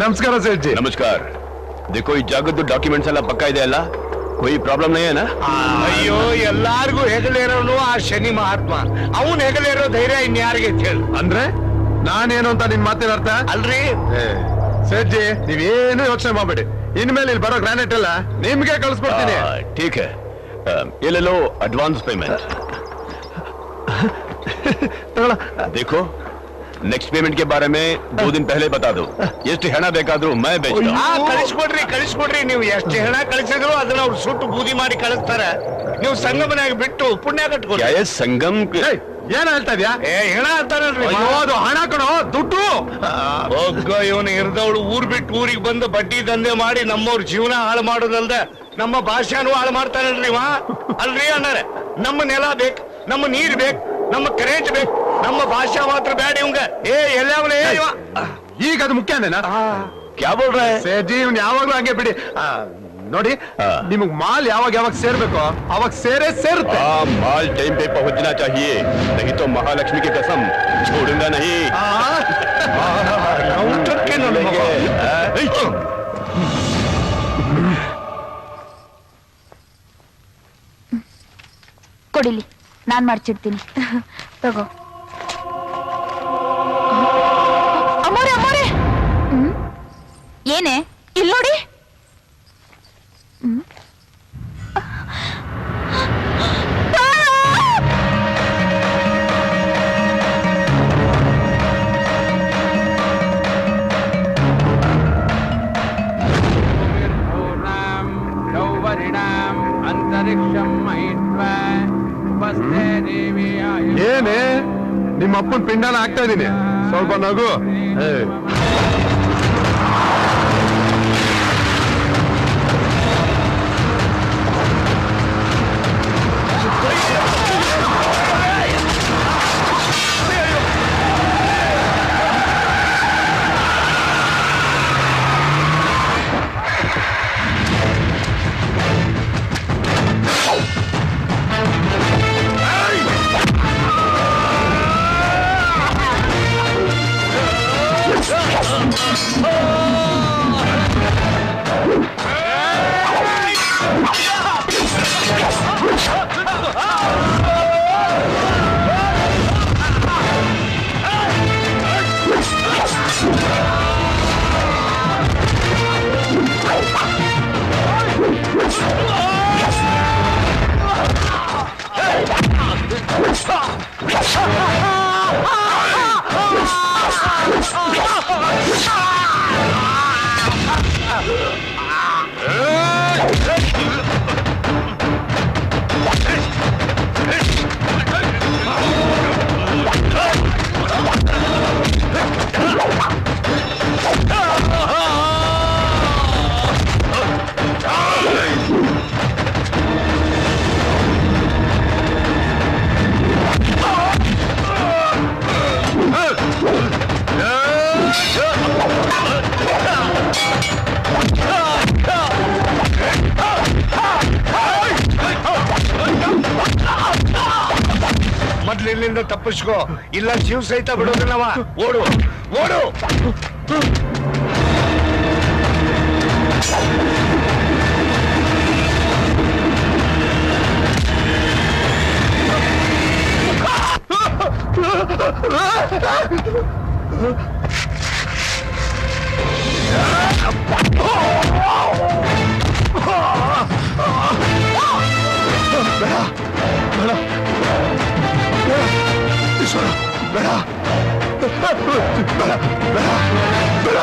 ನಮಸ್ಕಾರ ಸೇಠ್ ಜಿ ನಮಸ್ಕಾರ देखो ಈ ಜಾಗದ್ದು ಡಾಕ್ಯುಮೆಂಟ್ಸ್ ಎಲ್ಲ ಪಕ್ಕ ಇದೆ ಅಲ್ಲ कोई ಪ್ರಾಬ್ಲಮ್ नहीं है ना ಅಯ್ಯೋ ಎಲ್ಲಾರ್ಗೂ ಹೆಗಲೇರೋನು ಆ ಶನಿ ಮಹಾತ್ಮ ಅವನ್ ಹೆಗಲೇರೋ ಧೈರ್ಯ ಇನ್ಯಾರಿಗೆ ಹೇಳು ಅಂದ್ರೆ ನಾನೇನು ಅಂತ ನಿನ್ ಮಾತಿನ ಅರ್ಥ ಅಲ್ರಿ ಏ, ಸೇಠ್ ಜಿ ನೀವೇನು ಯೋಚನೆ ಮಾಡ್ಬೇಡಿ ಇನ್ಮೇಲೆ ಇಲ್ಲಿ ಬರೋ ಗ್ರಾನೈಟ್ ಎಲ್ಲ ನಿಮ್ಗೆ ಕಳಿಸ್ಕೊಡ್ತೀನಿ आ, ठीक है आ, ये ले लो एडवांस पेमेंट ತಗೊಳ. देखो ನೆಕ್ಸ್ಟ್ ಪೇಮೆಂಟ್ಗೆ ಬಾರೆ ಮೇ ದೋ ದಿನ ಪಹಲೆ ಬತಾ ದೋ ಎಷ್ಟು ಹಣ ಬೇಕಾದ್ರೂ ಮೈ ಬೇಚ್ತಾ ಆ ಕಳಿಸ್ಕೊಡ್ರಿ ಕಳಿಸ್ಕೊಡ್ರಿ ನೀವು ಎಷ್ಟು ಹಣ ಕಳಿಸಿದ್ರು ಅದನ್ನ ಅವ್ರು ಸುಟ್ಟು ಬೂದಿ ಮಾಡಿ ಕಳಿಸ್ತಾರೆ. ನೀವು ಸಂಗಮನಾಗಿ ಬಿಟ್ಟು ಪುಣ್ಯ ಕಟ್ಕೊಳ್ಳಿ ಯಾ ಸಂಗಮ್ ಏನ್ ಏನ ಇದ್ಯಾ? ಏ ಹಣ ಅಂತಾರಲ್ರಿ ಅದು ಹಣ ದುಡ್ಡು. ಒಗ್ಗ ಇವನು ಇರ್ದವಳು ಊರ್ ಬಿಟ್ಟು ಊರಿಗೆ ಬಂದು ಬಡ್ಡಿ ದಂಧೆ ಮಾಡಿ ನಮ್ಮವ್ರ ಜೀವನ ಹಾಳು ಮಾಡೋದಲ್ದೆ ನಮ್ಮ ಭಾಷೆನೂ ಹಾಳು ಮಾಡ್ತಾನಲ್ರಿ ವಾ ಅಲ್ರಿ ಅಣ್ಣಾರೆ ನಮ್ಮ ನೆಲ ಬೇಕು ನಮ್ಮ ನೀರ್ ಬೇಕು ನಮ್ಮ ಕರೆಂಟ್ ಬೇಕು. ನಮ್ಮ ಭಾಷಾ ಮಾತ್ರ ಬೇಡ ಇವಂಗ ಏ ಎಲ್ಲವನೇ ಇವ ಈಗ ಅದು ಮುಖ್ಯನೇನಾ क्या बोल रहा है ಸೇಠ್ ಜಿ ಇವ್ನು ಯಾವಾಗ್ಲೂ ಹಂಗೆ ಬಿಡಿ ಆ, ನೋಡಿ ಹಾ. ನಿಮಗ್ ಮಾಲ್ ಯಾವಾಗ ಯಾವಾಗ ಸೇರ್ಬೇಕು ಅವಾಗ ಸೇರೇ ಸೇರುತ್ತೆ हाँ माल टाइम पे पहुंचना चाहिए नहीं तो महालक्ष्मी की कसम छोड़ूंगा नहीं ಆ, ಊಟಕ್ಕೆ ನನ್ನ ಮಗ. ಕೊಡಿಲಿ ನಾನ್ ಮಾಡ್ಸಿಡ್ತೀನಿ ತಗೋ ಅಮ್ಮೋರೆ ಅಮ್ಮೋರೆ. ಏನೇ? ಇಲ್ಲಿ ನೋಡಿ. ಏನೇ? ನಿಮ್ಮ ಅಪ್ಪನ ಪಿಂಡಾನ ಹಾಕ್ತಾ ಇದ್ದೀನಿ. ಸ್ವಲ್ಪ ನಗು. ಏ, ha, ha, ha, ha. ಇಲ್ಲಿಂದ ತಪ್ಪಿಸ್ಕೋ. ಇಲ್ಲ ಜೀವ ಸಹಿತ ಬಿಡೋದಿಲ್ಲವ ಓಡು ಓಡು. ಬೇಡ ಬೇಡ ಬೇಡ ಬೇಡ